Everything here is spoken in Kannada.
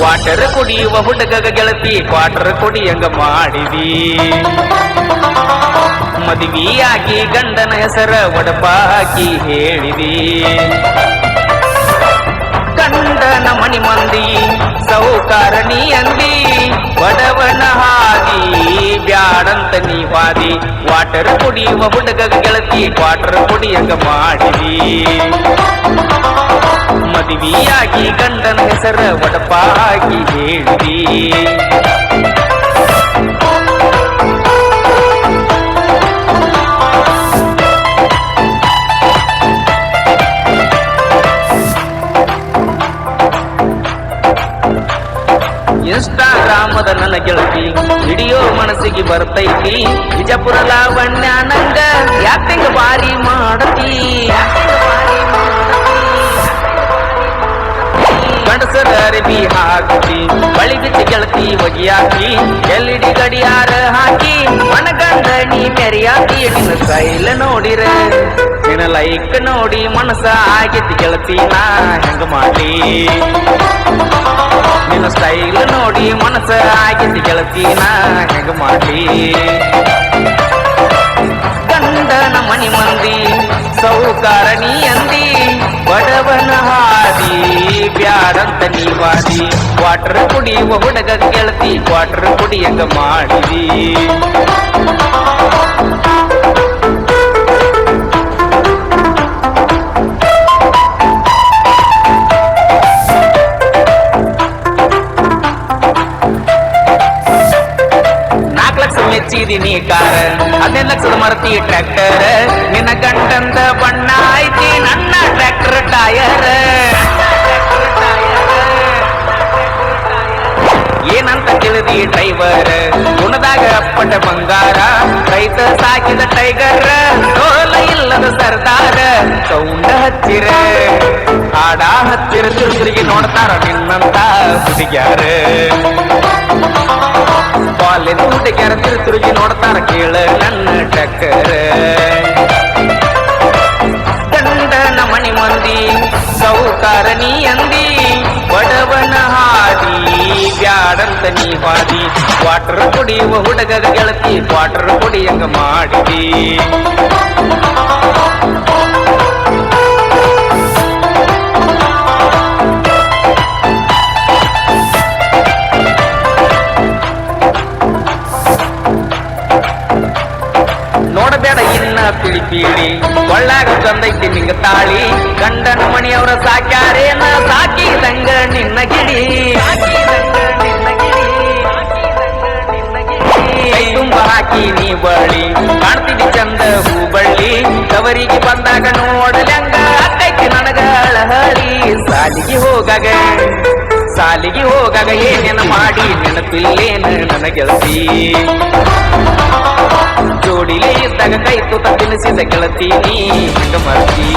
ವಾಟರ್ ಕುಡಿಯುವ ಹುಡುಗಗ ಗೆಳತಿ ಕ್ವಾಟರ್ ಕುಡಿಯಂಗ ಮಾಡಿದಿ ಮದುವೆಯಾಗಿ ಗಂಡನ ಹೆಸರ ಒಡಪಾಕಿ ಹೇಳಿದಿ ಗಂಡನ ಮಣಿ ಮಂದಿ ಸೌಕಾರಣಿ ಅಂದಿ ಬಡವನ ಹಾದಿ ಬ್ಯಾಡಂತ ನೀ ವಾದಿ ವಾಟರ್ ಕುಡಿಯುವ ಹುಡುಗಗ ಗೆಳತಿ ಕ್ವಾಟರ್ ಕುಡಿಯಂಗ ಮಾಡಿದಿ ಮದುವೆಯಾಗಿ ಗಂಡನ ಹೆಸರ ಒಡಪ ಹಾಕಿ ಹೇಳಿದಿ. ಇನ್ಸ್ಟಾಗ್ರಾಮದ ನನ್ನ ಗೆಳತಿ, ವಿಡಿಯೋ ಮನಸ್ಸಿಗೆ ಬರ್ತೈತಿ. ವಿಜಯಪುರ ಲಾವಣ್ಯ ನಂಗ ಯಾಕೆ ಬಾರಿ ಮಾಡತಿ? ಗಂಡಸರ ಅರಬಿ ಬಳಿ ಬಿಚ್ಚಿ ಗೆಳತಿ ಒಗಿಯಾಕಿ ಎಲ್ ಡಿ ಗಡಿಯಾರ ಹಾಕಿ ಮನಗಂಡ ನೀ ಮೆರಿಯಾಕಿ ನಿನ್ನ ಸೈಲ ನೋಡಿರ. ನಿನ್ನ ಲೈಕ್ ನೋಡಿ ಮನಸ ಆಗೈತಿ ಗೆಳತಿ, ನಾ ಹೆಂಗ ಮಾಡಿ ನಿನ್ನ ಸ್ಟೈಲ್ ನೋಡಿ ಮನಸ ಆಗೈತಿ ಗೆಳತಿ, ನಾ ಹೆಂಗ ಮಾಡಿ ಗಂಡನ ಮನಿ ಮಂದಿ ಸೌಕಾರಣಿ ಅಂದಿ, ಬಡವನ ಬ್ಯಾಡಂತ ನೀವಾದಿ ವಾಟರ್ ಕುಡಿಯುವ ಹುಡುಗ ಗೆಳತಿ ವಾಟರ್ ಕುಡಿಯಂಗ ಮಾಡಿದಿ ನಾಲ್ಕು ಲಕ್ಷ ಮೆಚ್ಚಿದೀನಿ ಕಾರ ಹದಿನೈದು ಲಕ್ಷದ ಮರತಿ ಟ್ರ್ಯಾಕ್ಟರ್ ನಿನ್ನ ಗಂಡಂದ ಬಣ್ಣ ಐತಿ ಏನಂತ ತಿಳಿದಿ ಡ್ರೈವರ್ ಗುಣದಾಗ ಅಪ್ಪಟ ಬಂಗಾರ ರೈತ ಸಾಕಿದ ಟೈಗರ್ ಸೋಲ ಇಲ್ಲದ ಸರ್ದಾರ ಸೌಂಡ ಹಚ್ಚಿರ ಹಾಡ ಹಚ್ಚಿರ ತಿರುಗಿ ನೋಡ್ತಾರ ನಿನ್ನಂತ ಹುಡುಗ್ಯಾರ ಕಾಲೇಜ್ ಹುಡುಗ್ಯಾರ ತಿರು ತಿರುಗಿ ನೋಡ್ತಾರ ಕೇಳ ನನ್ನ ಟಕ್ಕರ ಗಂಡನ ಮಣಿ ಮಂದಿ ಸೌಕಾರಣಿ ಅಂದಿ ಬ್ಯಾಡಂತ ನೀ ಹಾದಿ ವಾಟರ್ ಕುಡಿಯುವ ಹುಡುಗ ಗೆಳತಿ ವಾಟರ್ ಕುಡಿಯಂಗ ಮಾಡಿದಿ ನೋಡಬೇಡ ಇನ್ನ ಪಿಳಿ ಪೀಳಿ ಒಳ್ಳಾಗ ತಂದೈತಿ ನಿಂಗ ತಾಳಿ ಗಂಡನ ಮಣಿಯವರ ಸಾಕ್ಯಾರೇನ ಸಾಕಿದಂಗ ನೀ ಬಳ್ಳಿ. ಕಾಣ್ತೀನಿ ಚಂದ ಹೂಬಳ್ಳಿ. ತವರಿಗೆ ಬಂದಾಗ ನೋಡಲಂಗ ಅಕ್ಕಕ್ಕೆ ನನಗ ಅಳಹಳಿ. ಸಾಲಿಗೆ ಹೋಗಾಗ ಸಾಲಿಗೆ ಹೋಗಾಗ ಏನೇನು ಮಾಡಿ ನೆನಪಿಲ್ಲೇನು ಗೆಳತಿ ಜೋಡಿಲೇ ಇದ್ದಾಗ ಕೈ ತೂತ ತಿನ್ನಿಸಿದ ಗೆಳತಿ ನೀ ಮರ್ತಿ